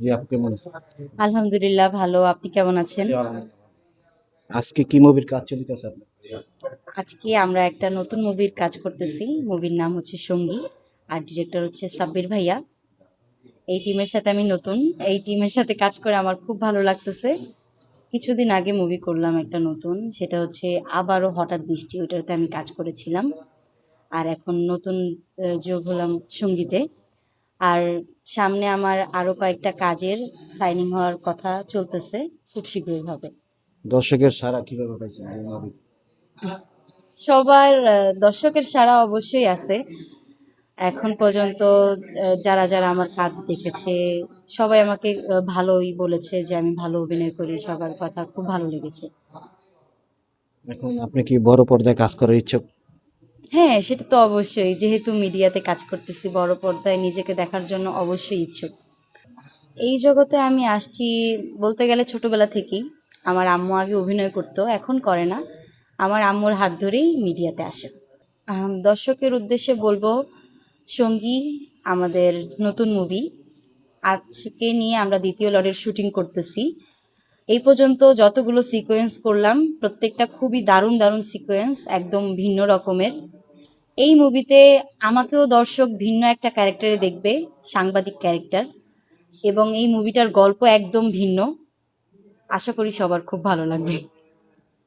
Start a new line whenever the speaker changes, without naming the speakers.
জি আপু কেমন আছেন?
আলহামদুলিল্লাহ ভালো। আপনি কেমন আছেন?
আজকে কি মুভির কাজ চলিতেছে আপনার?
আজকে আমরা একটা নতুন মুভির কাজ করতেছি। মুভির নাম হচ্ছে সঙ্গী আর ডিরেক্টর হচ্ছে সাব্বির ভাইয়া। এই টিমের সাথে আমি নতুন। এই টিমের সাথে কাজ করে আমার খুব ভালো লাগতেছে। কিছুদিন আগে মুভি করলাম একটা নতুন। সেটা হচ্ছে আবারও হঠাৎ বৃষ্টি। ওইটাতে আমি কাজ করেছিলাম। আর এখন নতুন যোগ হলাম সঙ্গীতে। আর সামনে আমার আরও কয়েকটা কাজের সাইনিং হওয়ার কথা চলতেছে খুব শীঘ্রই হবে।
দর্শকের সারা কীভাবে পাইছেন?
সবার দর্শকের সারা অবশ্যই আছে। এখন পর্যন্ত যারা যারা আমার কাজ দেখেছে সবাই আমাকে ভালোই বলেছে যে আমি ভালো অভিনয় করি সবার কথা খুব ভালো লেগেছে।
এখন আপনি কি বড় পর্দায় কাজ করার ইচ্ছুক?
হ্যাঁ সেটা তো অবশ্যই। যেহেতু মিডিয়াতে কাজ করতেছি বড় পর্দায়, নিজেকে দেখার জন্য অবশ্যই ইচ্ছুক। এই জগতে আমি আসছি বলতে গেলে ছোটবেলা থেকেই। আমার আম্মু আগে অভিনয় করতো, এখন করে না। আমার আম্মুর হাত ধরেই মিডিয়াতে আসে। দর্শকের উদ্দেশ্যে বলব, সঙ্গী আমাদের নতুন মুভি আজকে নিয়ে আমরা দ্বিতীয় লটের শুটিং করতেছি। এই পর্যন্ত যতগুলো সিকোয়েন্স করলাম, প্রত্যেকটা খুবই দারুণ দারুণ সিকোয়েন্স একদম ভিন্ন রকমের। এই মুভিতে আমাকেও দর্শক ভিন্ন একটা ক্যারেক্টারে দেখবে, সাংবাদিক ক্যারেক্টার এবং এই মুভিটার গল্প একদম ভিন্ন। আশা করি সবার খুব ভালো লাগবে।